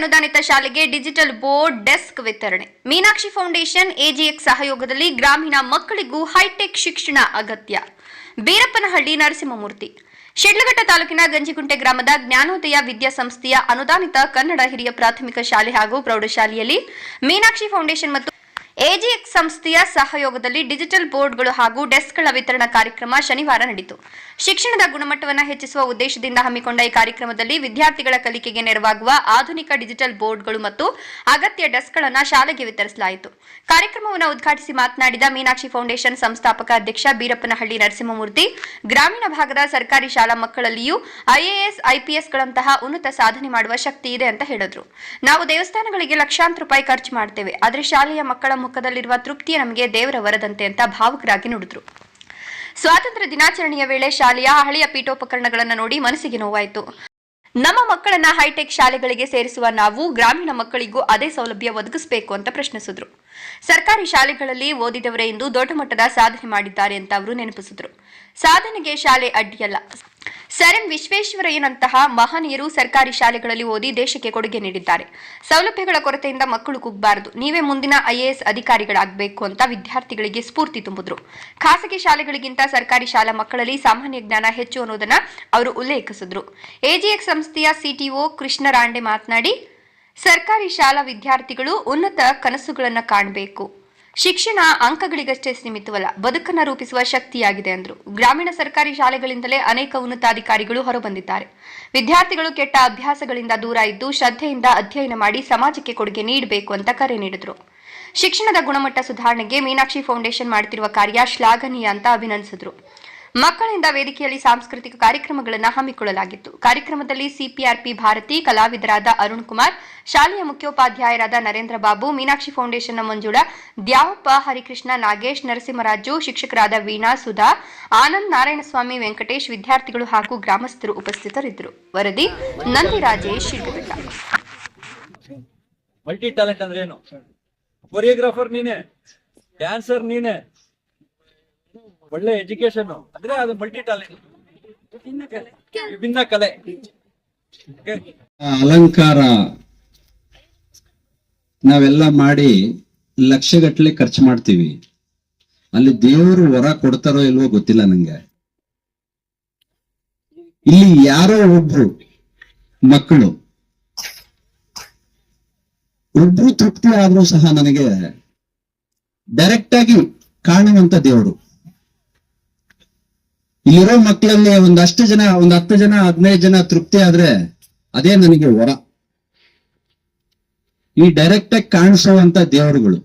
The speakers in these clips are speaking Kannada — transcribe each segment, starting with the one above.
ಅನುದಾನಿತ ಶಾಲೆಗೆ ಡಿಜಿಟಲ್ ಬೋರ್ಡ್ ಡೆಸ್ಕ್ ವಿತರಣೆ. ಮೀನಾಕ್ಷಿ ಫೌಂಡೇಶನ್ ಎಜಿಎಕ್ಸ್ ಸಹಯೋಗದಲ್ಲಿ ಗ್ರಾಮೀಣ ಮಕ್ಕಳಿಗೂ ಹೈಟೆಕ್ ಶಿಕ್ಷಣ ಅಗತ್ಯ. ಬೀರಪ್ಪನಹಳ್ಳಿ ನರಸಿಂಹಮೂರ್ತಿ. ಶಿಡ್ಲಘಟ್ಟ ತಾಲೂಕಿನ ಗಂಜಿಗುಂಟೆ ಗ್ರಾಮದ ಜ್ಞಾನೋದಯ ವಿದ್ಯಾಸಂಸ್ಥೆಯ ಅನುದಾನಿತ ಕನ್ನಡ ಹಿರಿಯ ಪ್ರಾಥಮಿಕ ಶಾಲೆ ಹಾಗೂ ಪ್ರೌಢಶಾಲೆಯಲ್ಲಿ ಮೀನಾಕ್ಷಿ ಫೌಂಡೇಶನ್ ಮತ್ತು ಎಜಿಎಕ್ಸ್ ಸಂಸ್ಥೆಯ ಸಹಯೋಗದಲ್ಲಿ ಡಿಜಿಟಲ್ ಬೋರ್ಡ್ಗಳು ಹಾಗೂ ಡೆಸ್ಕ್ಗಳ ವಿತರಣಾ ಕಾರ್ಯಕ್ರಮ ಶನಿವಾರ ನಡೆಯಿತು ಶಿಕ್ಷಣದ ಗುಣಮಟ್ಟವನ್ನು ಹೆಚ್ಚಿಸುವ ಉದ್ದೇಶದಿಂದ ಹಮ್ಮಿಕೊಂಡ ಈ ಕಾರ್ಯಕ್ರಮದಲ್ಲಿ ವಿದ್ಯಾರ್ಥಿಗಳ ಕಲಿಕೆಗೆ ನೆರವಾಗುವ ಆಧುನಿಕ ಡಿಜಿಟಲ್ ಬೋರ್ಡ್ಗಳು ಮತ್ತು ಅಗತ್ಯ ಡೆಸ್ಕ್ಗಳನ್ನು ಶಾಲೆಗೆ ವಿತರಿಸಲಾಯಿತು. ಕಾರ್ಯಕ್ರಮವನ್ನು ಉದ್ಘಾಟಿಸಿ ಮಾತನಾಡಿದ ಮೀನಾಕ್ಷಿ ಫೌಂಡೇಶನ್ ಸಂಸ್ಥಾಪಕ ಅಧ್ಯಕ್ಷ ಬೀರಪ್ಪನಹಳ್ಳಿ ನರಸಿಂಹಮೂರ್ತಿ, ಗ್ರಾಮೀಣ ಭಾಗದ ಸರ್ಕಾರಿ ಶಾಲಾ ಮಕ್ಕಳಲ್ಲಿಯೂ ಐಎಎಸ್, ಐಪಿಎಸ್ಗಳಂತಹ ಉನ್ನತ ಸಾಧನೆ ಮಾಡುವ ಶಕ್ತಿ ಇದೆ ಅಂತ ಹೇಳಿದ್ರು. ನಾವು ದೇವಸ್ಥಾನಗಳಿಗೆ ಲಕ್ಷಾಂತರ ರೂಪಾಯಿ ಖರ್ಚು ಮಾಡ್ತೇವೆ, ಆದರೆ ಶಾಲೆಯ ಮಕ್ಕಳ ಮುಖದಲ್ಲಿರುವ ತೃಪ್ತಿಯ ನಮಗೆ ದೇವರ ವರದಂತೆ ಅಂತ ಭಾವುಕರಾಗಿ ನುಡಿದ್ರು. ಸ್ವಾತಂತ್ರ್ಯ ದಿನಾಚರಣೆಯ ವೇಳೆ ಶಾಲೆಯ ಹಳೆಯ ಪೀಠೋಪಕರಣಗಳನ್ನು ನೋಡಿ ಮನಸ್ಸಿಗೆ ನೋವಾಯಿತು. ನಮ್ಮ ಮಕ್ಕಳನ್ನ ಹೈಟೆಕ್ ಶಾಲೆಗಳಿಗೆ ಸೇರಿಸುವ ನಾವು ಗ್ರಾಮೀಣ ಮಕ್ಕಳಿಗೂ ಅದೇ ಸೌಲಭ್ಯ ಒದಗಿಸಬೇಕು ಅಂತ ಪ್ರಶ್ನಿಸಿದ್ರು. ಸರ್ಕಾರಿ ಶಾಲೆಗಳಲ್ಲಿ ಓದಿದವರೇ ಇಂದು ದೊಡ್ಡ ಮಟ್ಟದ ಸಾಧನೆ ಮಾಡಿದ್ದಾರೆ ಅಂತ ಅವರು ನೆನಪಿಸಿದ್ರು. ಸಾಧನೆಗೆ ಶಾಲೆ ಅಡ್ಡಿಯಲ್ಲ. ಸರ್ ಎಂ ವಿಶ್ವೇಶ್ವರಯ್ಯನಂತಹ ಮಹನೀಯರು ಸರ್ಕಾರಿ ಶಾಲೆಗಳಲ್ಲಿ ಓದಿ ದೇಶಕ್ಕೆ ಕೊಡುಗೆ ನೀಡಿದ್ದಾರೆ. ಸೌಲಭ್ಯಗಳ ಕೊರತೆಯಿಂದ ಮಕ್ಕಳು ಕುಗ್ಬಾರದು. ನೀವೇ ಮುಂದಿನ ಐಎಎಸ್ ಅಧಿಕಾರಿಗಳಾಗಬೇಕು ಅಂತ ವಿದ್ಯಾರ್ಥಿಗಳಿಗೆ ಸ್ಫೂರ್ತಿ ತುಂಬಿದ್ರು. ಖಾಸಗಿ ಶಾಲೆಗಳಿಗಿಂತ ಸರ್ಕಾರಿ ಶಾಲಾ ಮಕ್ಕಳಲ್ಲಿ ಸಾಮಾನ್ಯ ಜ್ಞಾನ ಹೆಚ್ಚು ಅನ್ನೋದನ್ನ ಅವರು ಉಲ್ಲೇಖಿಸಿದ್ರು. ಎಜಿಎಕ್ಸ್ ಸಂಸ್ಥೆಯ ಸಿಟಿಒ ಕೃಷ್ಣ ರಾಂಡೆ ಮಾತನಾಡಿ, ಸರ್ಕಾರಿ ಶಾಲಾ ವಿದ್ಯಾರ್ಥಿಗಳು ಉನ್ನತ ಕನಸುಗಳನ್ನು ಕಾಣಬೇಕು. ಶಿಕ್ಷಣ ಅಂಕಗಳಿಗಷ್ಟೇ ಸೀಮಿತವಲ್ಲ, ಬದುಕನ್ನು ರೂಪಿಸುವ ಶಕ್ತಿಯಾಗಿದೆ ಅಂದರು. ಗ್ರಾಮೀಣ ಸರ್ಕಾರಿ ಶಾಲೆಗಳಿಂದಲೇ ಅನೇಕ ಉನ್ನತಾಧಿಕಾರಿಗಳು ಹೊರಬಂದಿದ್ದಾರೆ. ವಿದ್ಯಾರ್ಥಿಗಳು ಕೆಟ್ಟ ಅಭ್ಯಾಸಗಳಿಂದ ದೂರ ಇದ್ದು ಶ್ರದ್ಧೆಯಿಂದ ಅಧ್ಯಯನ ಮಾಡಿ ಸಮಾಜಕ್ಕೆ ಕೊಡುಗೆ ನೀಡಬೇಕು ಅಂತ ಕರೆ ನೀಡಿದರು. ಶಿಕ್ಷಣದ ಗುಣಮಟ್ಟ ಸುಧಾರಣೆಗೆ ಮೀನಾಕ್ಷಿ ಫೌಂಡೇಶನ್ ಮಾಡುತ್ತಿರುವ ಕಾರ್ಯ ಶ್ಲಾಘನೀಯ ಅಂತ ಅಭಿನಂದಿಸಿದರು ಮಕ್ಕಳಿಂದ ವೇದಿಕೆಯಲ್ಲಿ ಸಾಂಸ್ಕೃತಿಕ ಕಾರ್ಯಕ್ರಮಗಳನ್ನು ಹಮ್ಮಿಕೊಳ್ಳಲಾಗಿತ್ತು. ಕಾರ್ಯಕ್ರಮದಲ್ಲಿ ಸಿಪಿಆರ್ಪಿ ಭಾರತಿ, ಕಲಾವಿದರಾದ ಅರುಣ್ ಕುಮಾರ್, ಶಾಲೆಯ ಮುಖ್ಯೋಪಾಧ್ಯಾಯರಾದ ನರೇಂದ್ರ ಬಾಬು, ಮೀನಾಕ್ಷಿ ಫೌಂಡೇಶನ್ನ ಮಂಜುಳ, ದ್ಯಾವಪ್ಪ, ಹರಿಕೃಷ್ಣ ನಾಗೇಶ್, ನರಸಿಂಹರಾಜು, ಶಿಕ್ಷಕರಾದ ವೀಣಾ, ಸುಧಾ, ಆನಂದ್ ನಾರಾಯಣಸ್ವಾಮಿ, ವೆಂಕಟೇಶ್ ವಿದ್ಯಾರ್ಥಿಗಳು ಹಾಗೂ ಗ್ರಾಮಸ್ಥರು ಉಪಸ್ಥಿತರಿದ್ದರು. ವರದಿ ನಂದಿರಾಜೇಶ್ ರಾಜೇಶ್ ಮಲ್ಟಿ ಟ್ಯಾಲೆಂಟ್ ಅಂದ್ರೆ ಏನು ಕೊರಿಯೋಗ್ರಾಫರ್ ನೀನೆ ಡ್ಯಾನ್ಸರ್ ನೀನೆ ಒಳ್ಳೆ ಎಜುಕೇಶನ್ ಅಂದ್ರೆ ಅದು ಮಲ್ಟಿ ಟ್ಯಾಲೆಂಟ್ ವಿಭಿನ್ನ ಕಲೆ? ಅಲಂಕಾರ ನಾವೆಲ್ಲ ಮಾಡಿ ಲಕ್ಷಗಟ್ಟಲೆ ಖರ್ಚು ಮಾಡ್ತೀವಿ. ಅಲ್ಲಿ ದೇವರು ವರ ಕೊಡ್ತಾರೋ ಇಲ್ವೋ ಗೊತ್ತಿಲ್ಲ ನಂಗೆ. ಇಲ್ಲಿ ಯಾರೋ ಒಬ್ರು ಮಕ್ಕಳು, ಒಬ್ರು ತೃಪ್ತಿ ಆದ್ರೂ ಸಹ ನನಗೆ ಡೈರೆಕ್ಟ್ ಆಗಿ ಕಾಣುವಂತ ದೇವರು. ಇಲ್ಲಿರೋ ಮಕ್ಕಳಲ್ಲಿ ಒಂದಷ್ಟು ಜನ, ಒಂದ್ ಹತ್ತು ಜನ, ಹದಿನೈದು ಜನ ತೃಪ್ತಿ ಆದ್ರೆ ಅದೇ ನನಗೆ ವರ. ಈ ಡೈರೆಕ್ಟ್ ಆಗಿ ಕಾಣಿಸುವಂತ ದೇವರುಗಳು.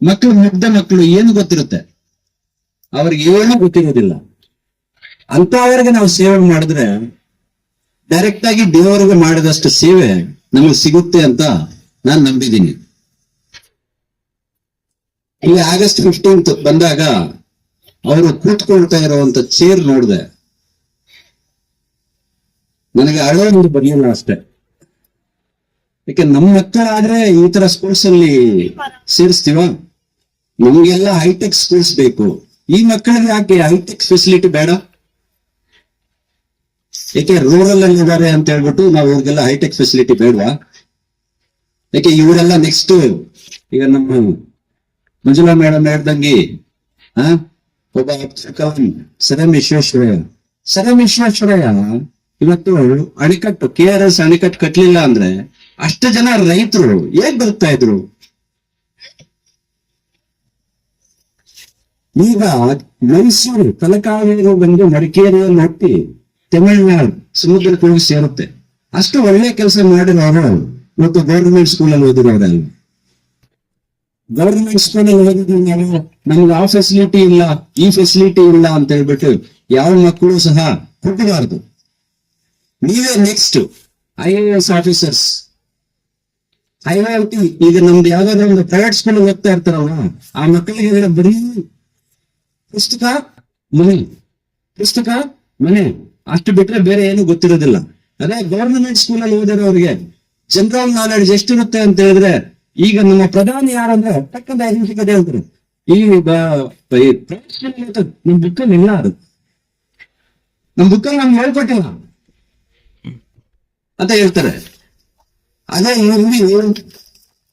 ಮಕ್ಕಳು ಮುಗ್ಧ ಮಕ್ಕಳು ಏನು ಗೊತ್ತಿರುತ್ತೆ? ಅವ್ರಿಗೆ ಏನು ಗೊತ್ತಿರೋದಿಲ್ಲ. ಅಂತವರಿಗೆ ನಾವು ಸೇವೆ ಮಾಡಿದ್ರೆ ಡೈರೆಕ್ಟ್ ಆಗಿ ದೇವರಿಗೆ ಮಾಡಿದಷ್ಟು ಸೇವೆ ನಮಗೆ ಸಿಗುತ್ತೆ ಅಂತ ನಾನು ನಂಬಿದ್ದೀನಿ. ಇಲ್ಲಿ ಆಗಸ್ಟ್ ಫಿಫ್ಟೀನ್ತ್ ಬಂದಾಗ ಅವರು ಕೂತ್ಕೊಳ್ತಾ ಇರುವಂತ ಚೇರ್ ನೋಡಿದೆ. ನನಗೆ ಅಳೋದು ಬರಲಿಲ್ಲ ಅಷ್ಟೇ. ಯಾಕೆ ನಮ್ಮ ಮಕ್ಕಳಾದ್ರೆ ಈ ತರ ಸ್ಕೂಲ್ಸ್ ಅಲ್ಲಿ ಸೇರಿಸ್ತೀವ? ನಮ್ಗೆಲ್ಲ ಹೈಟೆಕ್ ಸ್ಕೂಲ್ಸ್ ಬೇಕು. ಈ ಮಕ್ಕಳಿಗೆ ಯಾಕೆ ಹೈಟೆಕ್ ಫೆಸಿಲಿಟಿ ಬೇಡ? ಯಾಕೆ ರೂರಲ್ ಅಲ್ಲಿ ಇದಾರೆ ಅಂತ ಹೇಳ್ಬಿಟ್ಟು ನಾವು ಇವ್ರಿಗೆಲ್ಲ ಹೈಟೆಕ್ ಫೆಸಿಲಿಟಿ ಬೇಡವಾ? ಯಾಕೆ ಇವರೆಲ್ಲ ನೆಕ್ಸ್ಟ್ ಈಗ ನಮ್ಮ ಮಂಜುಳಾ ಮೇಡಮ್ ಹೇಳ್ದಂಗೆ, ಆ? ಒಬ್ಬ Abdul Kalam sir M Visvesvaraya sir M Visvesvaraya ಇವತ್ತು ಅಣೆಕಟ್ಟು ಕೆ ಆರ್ ಎಸ್ ಅಣೆಕಟ್ಟು ಕಟ್ಲಿಲ್ಲ ಅಂದ್ರೆ ಅಷ್ಟು ಜನ ರೈತರು ಹೇಗ್ ಬರ್ತಾ ಇದ್ರು? ಈಗ ಮೈಸೂರು ತಲಕಾವೇರಿ ಬಂದು ಮಡಿಕೇರಿಯಲ್ಲಿ ಹುಟ್ಟಿ ತಮಿಳ್ನಾಡು ಸಮುದ್ರಕ್ಕೆ ಹೋಗಿ ಸೇರುತ್ತೆ. ಅಷ್ಟು ಒಳ್ಳೆ ಕೆಲಸ ಮಾಡಿರೋರು ಇವತ್ತು ಗೌರ್ಮೆಂಟ್ ಸ್ಕೂಲಲ್ಲಿ ಓದಿರೋರಲ್ಲ. ಗವರ್ಮೆಂಟ್ ಸ್ಕೂಲಲ್ಲಿ ಓದಿದ್ರು ನಾವು ನಮ್ಗೆ ಆ ಫೆಸಿಲಿಟಿ ಇಲ್ಲ, ಈ ಫೆಸಿಲಿಟಿ ಇಲ್ಲ ಅಂತ ಹೇಳ್ಬಿಟ್ಟು ಯಾವ ಮಕ್ಕಳು ಸಹ ಹುಟ್ಟಬಾರ್ದು. ನೀವೇ next I A S officers I I T ಈಗ ನಮ್ದು ಯಾವ್ದಾದ್ರು ಒಂದು ಪ್ರೈವೇಟ್ ಸ್ಕೂಲ್ ಓದ್ತಾ ಇರ್ತಾರಲ್ಲ, ಆ ಮಕ್ಕಳಿಗೆ ಬರೀ ಪುಸ್ತಕ, ಮನೆ. ಪುಸ್ತಕ, ಮನೆ. ಅಷ್ಟು ಬಿಟ್ರೆ ಬೇರೆ ಏನು ಗೊತ್ತಿರೋದಿಲ್ಲ. ಅದೇ ಗವರ್ನಮೆಂಟ್ ಸ್ಕೂಲಲ್ಲಿ ಅವ್ರಿಗೆ ಜನರಲ್ ನಾಲೆಡ್ಜ್ ಎಷ್ಟಿರುತ್ತೆ ಅಂತ ಹೇಳಿದ್ರೆ ಈಗ ನಮ್ಮ ಪ್ರಧಾನಿ ಯಾರಂದ್ರೆ ತಕ್ಕಂತ ಅಹಿಂಸಕ ಹೇಳ್ತಾರೆ ಈ ನಮ್ ಬುಕ್ಕಲ್ಲಿ ಇಲ್ಲ ಅದು. ನಮ್ ಬುಕ್ ನಮ್ಗೆ ಹೇಳ್ಕೊಟ್ಟಿಲ್ಲ. ಅಂತ ಹೇಳ್ತಾರೆ. ಅದೇ ಇಲ್ಲಿ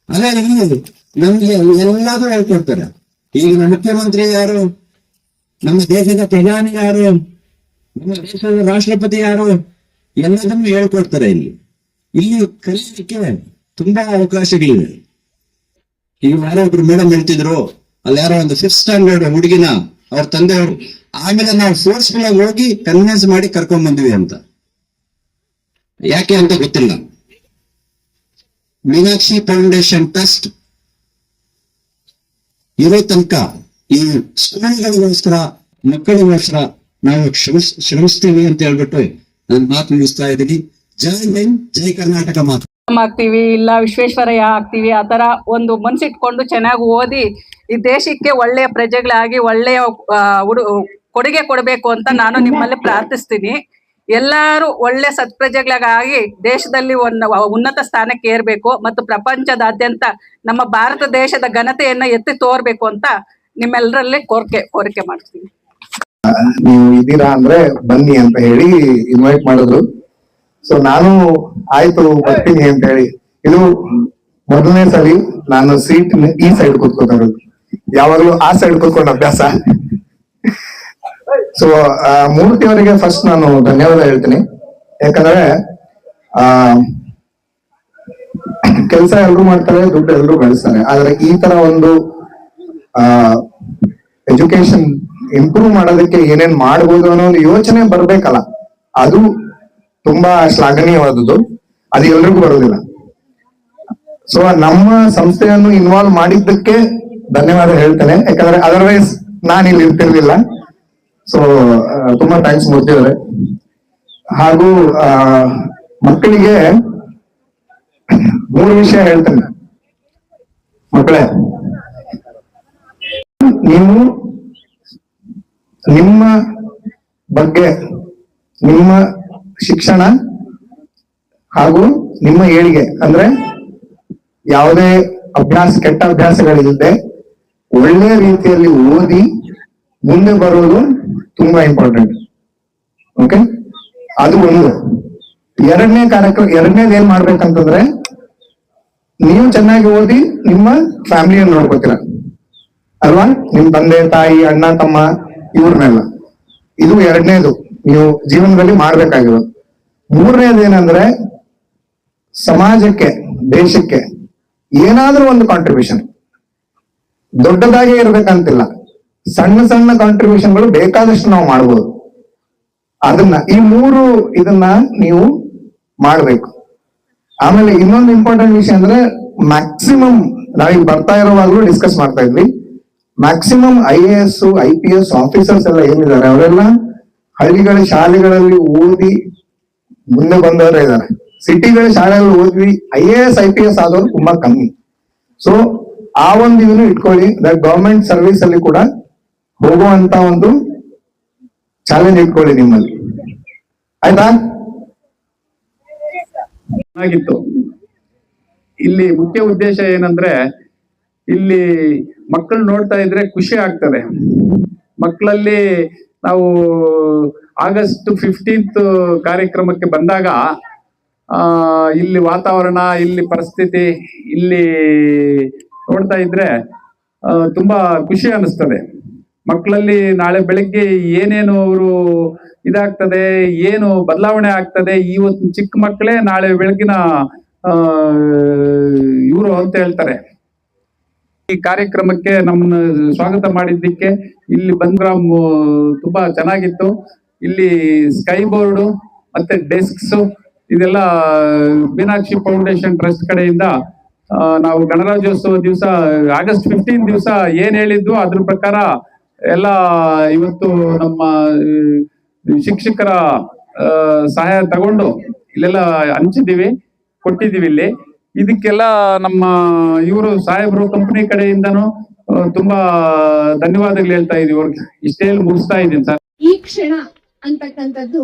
ಅದೇ ಇಲ್ಲಿ ನಮ್ಗೆ ಎಲ್ಲಾದ್ರೂ ಹೇಳ್ಕೊಡ್ತಾರೆ. ಈಗ ನಮ್ಮ ಮುಖ್ಯಮಂತ್ರಿ ಯಾರು? ನಮ್ಮ ದೇಶದ ಪ್ರಧಾನಿ ಯಾರು? ನಮ್ಮ ದೇಶದ ರಾಷ್ಟ್ರಪತಿ ಯಾರು? ಎಲ್ಲದನ್ನು ಹೇಳ್ಕೊಡ್ತಾರೆ ಇಲ್ಲಿ. ಇಲ್ಲಿ ಕಲಿಯಲಿಕ್ಕೆ ತುಂಬಾ ಅವಕಾಶಗಳಿವೆ. ಈಗ ಯಾರೋ ಒಬ್ರು ಮೇಡಮ್ ಹೇಳ್ತಿದ್ರು, ಅಲ್ಲಿ ಯಾರೋ ಒಂದು ಫಿಫ್ತ್ ಸ್ಟ್ಯಾಂಡರ್ಡ್ ಹುಡುಗಿನ ಅವ್ರ ತಂದೆಯವರು ಆಮೇಲೆ ನಾವು ಫೋರ್ಸ್ಫುಲ್ ಆಗಿ ಹೋಗಿ ಕನ್ವಿನ್ಸ್ ಮಾಡಿ ಕರ್ಕೊಂಡ್ ಬಂದ್ವಿ ಅಂತ. ಯಾಕೆ ಅಂತ ಗೊತ್ತಿಲ್ಲ. ಮೀನಾಕ್ಷಿ ಫೌಂಡೇಶನ್ ಟ್ರಸ್ಟ್ ಇರೋ ತನಕ ಈ ಸ್ಕೂಲ್ಗಳಿಗೋಸ್ಕರ, ಮಕ್ಕಳಿಗೋಸ್ಕರ ನಾವು ಶ್ರಮಿಸ್ ಶ್ರಮಿಸ್ತೀವಿ ಅಂತ ಹೇಳ್ಬಿಟ್ಟು ನಾನು ಮಾತು ಮುಗಿಸ್ತಾ ಇದ್ದೀನಿ. ಜೈ ಹಿಂದ್, ಜೈ ಕರ್ನಾಟಕ ಮಾತು. ಆಗ್ತೀವಿ, ಇಲ್ಲ ವಿಶ್ವೇಶ್ವರಯ್ಯ ಆಗ್ತೀವಿ, ಆ ತರ ಒಂದು ಮನ್ಸಿಟ್ಕೊಂಡು ಚೆನ್ನಾಗಿ ಓದಿ ಈ ದೇಶಕ್ಕೆ ಒಳ್ಳೆಯ ಪ್ರಜೆಗಳಾಗಿ ಒಳ್ಳೆಯ ಉಡು- ಕೊಡುಗೆ ಕೊಡಬೇಕು ಅಂತ ನಾನು ನಿಮ್ಮಲ್ಲಿ ಪ್ರಾರ್ಥಿಸ್ತೀನಿ. ಎಲ್ಲಾರು ಒಳ್ಳೆ ಸತ್ಪ್ರಜೆಗಳಾಗಿ ದೇಶದಲ್ಲಿ ಒಂದು ಉನ್ನತ ಸ್ಥಾನಕ್ಕೆ ಏರ್ಬೇಕು ಮತ್ತು ಪ್ರಪಂಚದಾದ್ಯಂತ ನಮ್ಮ ಭಾರತ ದೇಶದ ಘನತೆಯನ್ನ ಎತ್ತಿ ತೋರ್ಬೇಕು ಅಂತ ನಿಮ್ಮೆಲ್ಲರಲ್ಲಿ ಕೋರಿಕೆ ಕೋರಿಕೆ ಮಾಡ್ತೀನಿ. ನೀವು ಇದೀರಾ ಅಂದ್ರೆ ಬನ್ನಿ ಅಂತ ಹೇಳಿ ಇನ್ವೈಟ್ ಮಾಡಿದ್ರು. ಸೊ ನಾನು ಆಯ್ತು ಬರ್ತೀನಿ ಅಂತ ಹೇಳಿ ಇದು ಮೊದಲನೇ ಸಲಿ ನಾನು ಸೀಟ್ ಈ ಸೈಡ್ ಕೂತ್ಕೋತಾ ಇರೋದು ಯಾವಾಗ್ಲೂ ಆ ಸೈಡ್ ಕೂತ್ಕೊಂಡು ಅಭ್ಯಾಸ. ಸೊ ಮೂರ್ತಿ ಅವರಿಗೆ ಫಸ್ಟ್ ನಾನು ಧನ್ಯವಾದ ಹೇಳ್ತೀನಿ. ಯಾಕಂದ್ರೆ, ಆ, ಕೆಲಸ ಎಲ್ರು ಮಾಡ್ತಾರೆ, ದುಡ್ಡು ಎಲ್ರು ಗಳಿಸ್ತಾರೆ. ಆದ್ರೆ ಈ ತರ ಒಂದು, ಆ ಎಜುಕೇಶನ್ ಇಂಪ್ರೂವ್ ಮಾಡೋದಕ್ಕೆ ಏನೇನ್ ಮಾಡ್ಬೋದು ಅನ್ನೋ ಒಂದು ಯೋಚನೆ ಬರ್ಬೇಕಲ್ಲ. ಅದು ತುಂಬಾ ಶ್ಲಾಘನೀಯವಾದದ್ದು. ಅದು ಎಲ್ರಿಗೂ ಬರೋದಿಲ್ಲ ಸೊ ನಮ್ಮ ಸಂಸ್ಥೆಯನ್ನು ಇನ್ವಾಲ್ವ್ ಮಾಡಿದ್ದಕ್ಕೆ ಧನ್ಯವಾದ ಹೇಳ್ತೇನೆ. ಯಾಕಂದ್ರೆ ಅದರ್ವೈಸ್ ನಾನು ಇಲ್ಲಿ ಇರ್ತಿರ್ಲಿಲ್ಲ ಸೊ ತುಂಬಾ ಥ್ಯಾಂಕ್ಸ್ ಮೂರ್ತಿಯವರೇ ಹಾಗೂ ಮಕ್ಕಳಿಗೆ ಮೂರು ವಿಷಯ ಹೇಳ್ತೇನೆ. ಮಕ್ಕಳೇ, ನೀವು ನಿಮ್ಮ ಬಗ್ಗೆ, ನಿಮ್ಮ ಶಿಕ್ಷಣ ಹಾಗೂ ನಿಮ್ಮ ಏಳಿಗೆ ಅಂದ್ರೆ ಯಾವುದೇ ಅಭ್ಯಾಸ, ಕೆಟ್ಟ ಅಭ್ಯಾಸಗಳಿಲ್ಲದೆ ಒಳ್ಳೆಯ ರೀತಿಯಲ್ಲಿ ಓದಿ ಮುಂದೆ ಬರೋದು ತುಂಬಾ ಇಂಪಾರ್ಟೆಂಟ್ ಓಕೆ ಅದು ಒಂದು. ಎರಡನೇ ಕಾರ್ಯಕ್ರಮ, ಎರಡನೇದು ಏನ್ ಮಾಡ್ಬೇಕಂತಂದ್ರೆ ನೀವು ಚೆನ್ನಾಗಿ ಓದಿ ನಿಮ್ಮ ಫ್ಯಾಮಿಲಿಯನ್ನು ನೋಡ್ಕೋತೀರ. ಅಲ್ವಾ? ನಿಮ್ ತಂದೆ, ತಾಯಿ, ಅಣ್ಣ, ತಮ್ಮ, ಇವ್ರನ್ನೆಲ್ಲ. ಇದು ಎರಡನೇದು. ನೀವು ಜೀವನದಲ್ಲಿ ಮಾಡ್ಬೇಕಾಗಿರೋದು. ಮೂರನೇದು ಏನಂದ್ರೆ ಸಮಾಜಕ್ಕೆ, ದೇಶಕ್ಕೆ ಏನಾದ್ರೂ ಒಂದು ಕಾಂಟ್ರಿಬ್ಯೂಷನ್ ದೊಡ್ಡದಾಗಿ ಇರ್ಬೇಕಂತಿಲ್ಲ. ಸಣ್ಣ ಸಣ್ಣ ಕಾಂಟ್ರಿಬ್ಯೂಷನ್ಗಳು ಬೇಕಾದಷ್ಟು ನಾವು ಮಾಡ್ಬೋದು. ಅದನ್ನ ಈ ಮೂರು ಇದನ್ನ ನೀವು ಮಾಡ್ಬೇಕು. ಆಮೇಲೆ ಇನ್ನೊಂದು ಇಂಪಾರ್ಟೆಂಟ್ ವಿಷಯ ಅಂದ್ರೆ ಮ್ಯಾಕ್ಸಿಮಮ್ ನಾವೀಗ ಬರ್ತಾ ಇರೋವಾಗ್ಲೂ ಡಿಸ್ಕಸ್ ಮಾಡ್ತಾ ಇದ್ವಿ. Maximum I A S I P S officers ಎಲ್ಲ ಏನಿದ್ದಾರೆ, ಅವರೆಲ್ಲ ಹಳ್ಳಿಗಳ ಶಾಲೆಗಳಲ್ಲಿ ಓದಿ ಮುಂದೆ ಬಂದವರೇ ಇದ್ದಾರೆ. ಸಿಟಿಗಳ ಶಾಲೆಯಲ್ಲಿ ಓದ್ವಿ I A S I P S ಆದವರು ತುಂಬಾ ಕಮ್ಮಿ. ಸೊ ಆ ಒಂದು ಇದನ್ನು ಇಟ್ಕೊಳ್ಳಿ ಗವರ್ಮೆಂಟ್ ಸರ್ವಿಸ್ ಅಲ್ಲಿ ಕೂಡ ಹೋಗುವಂತ ಒಂದು ಚಾಲೆಂಜ್ ಇಟ್ಕೊಳ್ಳಿ ನಿಮ್ಮಲ್ಲಿ. ಆಯ್ತಾ? ಚೆನ್ನಾಗಿತ್ತು. ಇಲ್ಲಿ ಮುಖ್ಯ ಉದ್ದೇಶ ಏನಂದ್ರೆ, ಇಲ್ಲಿ ಮಕ್ಕಳು ನೋಡ್ತಾ ಇದ್ರೆ ಖುಷಿ ಆಗ್ತದೆ. ಮಕ್ಕಳಲ್ಲಿ ನಾವು ಆಗಸ್ಟ್ ಫಿಫ್ಟೀನ್ತ್ ಕಾರ್ಯಕ್ರಮಕ್ಕೆ ಬಂದಾಗ ಇಲ್ಲಿ ವಾತಾವರಣ, ಇಲ್ಲಿ ಪರಿಸ್ಥಿತಿ, ಇಲ್ಲಿ ನೋಡ್ತಾ ಇದ್ರೆ ತುಂಬಾ ಖುಷಿ ಅನಿಸ್ತದೆ ಮಕ್ಕಳಲ್ಲಿ ನಾಳೆ ಬೆಳಗ್ಗೆ ಏನೇನು ಅವರು ಇದಾಗ್ತದೆ, ಏನು ಬದಲಾವಣೆ ಆಗ್ತದೆ ಇವತ್ತು ಚಿಕ್ಕ ಮಕ್ಕಳೇ ನಾಳೆ ಬೆಳಗಿನ ಇವರು ಅಂತ ಹೇಳ್ತಾರೆ. ಈ ಕಾರ್ಯಕ್ರಮಕ್ಕೆ ನಮ್ಮನ್ನ ಸ್ವಾಗತ ಮಾಡಿದ್ದಕ್ಕೆ ಇಲ್ಲಿ ಬಂದ್ರಾಮ್ ತುಂಬಾ ಚೆನ್ನಾಗಿತ್ತು. ಇಲ್ಲಿ ಸ್ಕೈ ಬೋರ್ಡ್ ಮತ್ತೆ ಡೆಸ್ಕ್ಸ್ ಇದೆಲ್ಲ ಮೀನಾಕ್ಷಿ ಫೌಂಡೇಶನ್ ಟ್ರಸ್ಟ್ ಕಡೆಯಿಂದ ನಾವು ಗಣರಾಜ್ಯೋತ್ಸವ ದಿವಸ, ಆಗಸ್ಟ್ ಫಿಫ್ಟೀನ್ ದಿವಸ ಏನ್ ಹೇಳಿದ್ವು, ಅದ್ರ ಪ್ರಕಾರ ಎಲ್ಲ ಇವತ್ತು ನಮ್ಮ ಶಿಕ್ಷಕರ ಸಹಾಯ ತಗೊಂಡು ಇಲ್ಲೆಲ್ಲ ಹಂಚಿದ್ದೀವಿ ಕೊಟ್ಟಿದೀವಿ ಇಲ್ಲಿ. ಇದಕ್ಕೆಲ್ಲ ನಮ್ಮ ಇವರು ಸಾಹೇಬರು ಕಂಪನಿ ಕಡೆಯಿಂದನೂ ತುಂಬಾ ಧನ್ಯವಾದಗಳು ಹೇಳ್ತಾ ಇದೀವಿ. ಅವ್ರಿಗೆ ಇಷ್ಟೇ ಮುಗಿಸ್ತಾ ಇದ್ದೀನಿ ಸರ್. ಈ ಕ್ಷಣ ಅಂತಕ್ಕಂಥದ್ದು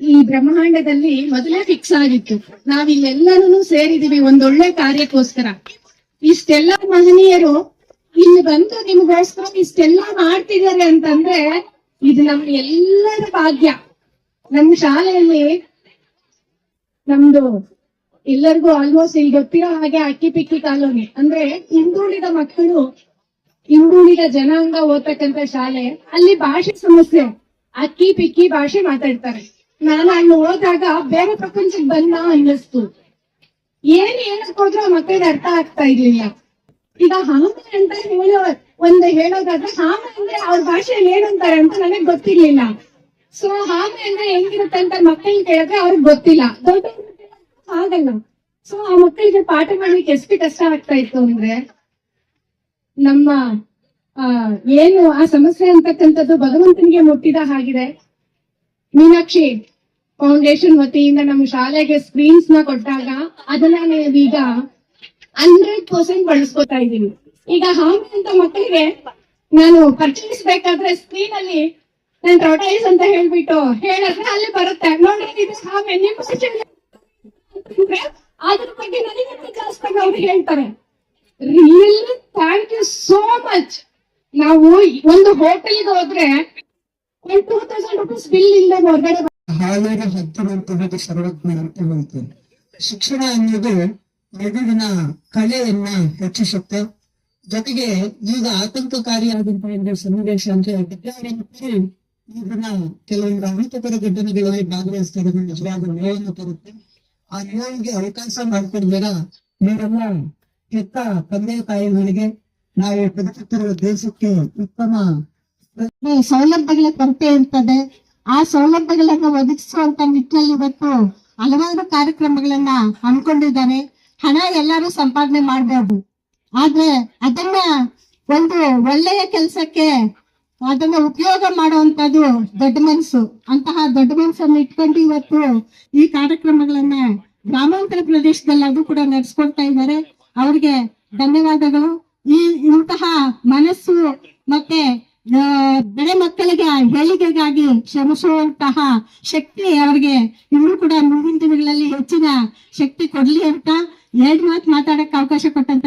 ಈ ಬ್ರಹ್ಮಾಂಡದಲ್ಲಿ ಮೊದಲೇ ಫಿಕ್ಸ್ ಆಗಿತ್ತು. ನಾವಿಲ್ಲೆಲ್ಲರೂ ಸೇರಿದೀವಿ ಒಂದೊಳ್ಳೆ ಕಾರ್ಯಕ್ಕೋಸ್ಕರ. ಇಷ್ಟೆಲ್ಲ ಮಹನೀಯರು ಇಲ್ಲಿ ಬಂದು ನಿಮ್ಗೋಸ್ಕರ ಇಷ್ಟೆಲ್ಲ ಮಾಡ್ತಿದ್ದಾರೆ ಅಂತಂದ್ರೆ ಇದು ನಮ್ಮ ಎಲ್ಲರ ಭಾಗ್ಯ. ನಮ್ ಶಾಲೆಯಲ್ಲಿ ನಮ್ದು ಎಲ್ಲರಿಗೂ ಆಲ್ಮೋಸ್ಟ್ ಇಲ್ಲಿ ಗೊತ್ತಿರೋ ಹಾಗೆ ಅಕ್ಕಿ ಪಿಕ್ಕಿ ಕಾಲೋನಿ. ಅಂದ್ರೆ ಹಿಂದುಳಿದ ಮಕ್ಕಳು, ಹಿಂದುಳಿದ ಜನಾಂಗ ಓದ್ತಕ್ಕಂತ ಶಾಲೆ, ಅಲ್ಲಿ ಭಾಷೆ ಸಮಸ್ಯೆ. ಅಕ್ಕಿ ಪಿಕ್ಕಿ ಭಾಷೆ ಮಾತಾಡ್ತಾರೆ. ನಾನು ಅಲ್ಲಿ ಹೋದಾಗ ಬೇರೆ ಪ್ರಪಂಚಕ್ಕೆ ಬಂದ ಅನ್ನಿಸ್ತು. ಏನ್ ಹೇಳಕ್ ಹೋದ್ರು ಆ ಮಕ್ಕಳಿಗೆ ಅರ್ಥ ಆಗ್ತಾ ಇರ್ಲಿಲ್ಲ. ಈಗ ಹಾಮ ಅಂತ ಹೇಳೋ ಒಂದು ಹೇಳೋದಾದ್ರೆ ಹಾಮ ಅಂದ್ರೆ ಅವ್ರ ಭಾಷೆಯಲ್ಲಿ ಏನಂತಾರೆ ಅಂತ ನನಗೆ ಗೊತ್ತಿರ್ಲಿಲ್ಲ. ಸೊ ಹಾಮ ಅಂದ್ರೆ ಹೆಂಗಿರುತ್ತೆ ಅಂತ ಮಕ್ಕಳಿಗೆ ಕೇಳಿದ್ರೆ ಅವ್ರಿಗೆ ಗೊತ್ತಿಲ್ಲ. ದೊಡ್ಡ ಆಗಲ್ಲ. ಸೊ ಆ ಮಕ್ಕಳಿಗೆ ಪಾಠ ಮಾಡ್ಲಿಕ್ಕೆ ಎಷ್ಟು ಕಷ್ಟ ಆಗ್ತಾ ಇತ್ತು ಅಂದ್ರೆ, ನಮ್ಮ, ಆ, ಏನು ಆ ಸಮಸ್ಯೆ ಅಂತಕ್ಕಂಥದ್ದು ಭಗವಂತನಿಗೆ ಮುಟ್ಟಿದ ಹಾಗಿದೆ. ಮೀನಾಕ್ಷಿ ಫೌಂಡೇಶನ್ ವತಿಯಿಂದ ನಮ್ಮ ಶಾಲೆಗೆ ಸ್ಕ್ರೀನ್ಸ್ನ ಕೊಟ್ಟಾಗ ಅದನ್ನ ನಾವೀಗ ಹಂಡ್ರೆಡ್ ಪರ್ಸೆಂಟ್ ಬಳಸ್ಕೊತಾ ಇದೀನಿ ಈಗ ಹಾಗೆ ಅಂತ ಮಕ್ಕಳಿಗೆ ನಾನು ಪರ್ಚೇಸ್ ಬೇಕಾದ್ರೆ ಸ್ಕ್ರೀನ್ ಅಲ್ಲಿ ನಾನು ಟೊಟೈಸ್ ಅಂತ ಹೇಳ್ಬಿಟ್ಟು ಹೇಳಿದ್ರೆ ಅಲ್ಲಿ ಬರುತ್ತೆ. ನೋಡಿ ಇದು ನಿಮ್ಮ ಭಾಷೆಯಲ್ಲಿ ಅಂದ್ರೆ ಬಗ್ಗೆ ನನಗೆ ಜಾಸ್ತಿ ಅವ್ರು ಹೇಳ್ತಾರೆ. Real thank you so much ನಾವು ಒಂದು ಹೋಟೆಲ್ಗೆ ಹೋದ್ರೆ ಒಂದು ಟೂ ತೌಸಂಡ್ ರುಪೀಸ್ ಬಿಲ್ ಇಲ್ಲದೆ ಹೊರಗಡೆ ಹಾವೇರಿ ಹತ್ತಿರಂತಹದ್ದು ಸರ್ವಜ್ಞ ಅಂತ ಹೇಳ್ತೇನೆ ಶಿಕ್ಷಣ ಅನ್ನೋದು ಮೆದುಳಿನ ಕಲೆಯನ್ನ ಹೆಚ್ಚಿಸುತ್ತೆ. ಜೊತೆಗೆ ಈಗ ಆತಂಕಕಾರಿಯಾದಂತಹ ಒಂದು ಸನ್ನಿವೇಶ ಅಂದ್ರೆ ವಿದ್ಯಾರ್ಥಿ ಇದನ್ನ ಕೆಲವೊಂದು ಅಹಿತಕರ ಘಟನೆಗಳಲ್ಲಿ ಭಾಗವಹಿಸ್ತಾರೆ. ನಿಜವಾದ ನೋವನ್ನು ತರುತ್ತೆ. ಆ ನೋವಿಗೆ ಅವಕಾಶ ಮಾಡಿಕೊಡ್ಬೇಡ. ನೀವೆಲ್ಲ ಕೆಟ್ಟ ತಂದೆ ತಾಯಿಗಳಿಗೆ ನಾವು ಬದುಕುತ್ತಿರುವ ದೇಶಕ್ಕೆ ಉತ್ತಮ ಸೌಲಭ್ಯಗಳ ಕೊರತೆ ಇರ್ತದೆ ಆ ಸೌಲಭ್ಯಗಳನ್ನ ಒದಗಿಸುವಂತ ನಿಟ್ಟಿನಲ್ಲಿ ಇವತ್ತು ಹಲವಾರು ಕಾರ್ಯಕ್ರಮಗಳನ್ನ ಹಮ್ಮಿಕೊಂಡಿದ್ದಾರೆ. ಹಣ ಎಲ್ಲಾರು ಸಂಪಾದನೆ ಮಾಡಬಹುದು ಆದ್ರೆ ಅದನ್ನ ಒಂದು ಒಳ್ಳೆಯ ಕೆಲಸಕ್ಕೆ ಅದನ್ನ ಉಪಯೋಗ ಮಾಡುವಂತದ್ದು ದೊಡ್ಡ ಮನಸ್ಸು. ಅಂತಹ ದೊಡ್ಡ ಮನಸ್ಸನ್ನು ಇಟ್ಕೊಂಡು ಇವತ್ತು ಈ ಕಾರ್ಯಕ್ರಮಗಳನ್ನ ಗ್ರಾಮಾಂತರ ಪ್ರದೇಶದಲ್ಲಿ ಕೂಡ ನಡೆಸ್ಕೊಡ್ತಾ ಇದ್ದಾರೆ. ಅವ್ರಿಗೆ ಧನ್ಯವಾದಗಳು. ಈ ಇಂತಹ ಮನಸ್ಸು ಮತ್ತೆ ಬೆಳೆ ಮಕ್ಕಳಿಗೆ ಹೇಳಿಕೆಗಾಗಿ ಶ್ರಮಿಸುವಂತಹ ಶಕ್ತಿ ಅವ್ರಿಗೆ ಇನ್ನೂ ಕೂಡ ಮುಂದಿನ ದಿನಗಳಲ್ಲಿ ಹೆಚ್ಚಿನ ಶಕ್ತಿ ಕೊಡ್ಲಿ ಅಂತ ಎರಡು ಮಾತು ಮಾತಾಡಕ್ಕೆ ಅವಕಾಶ ಕೊಟ್ಟಂತ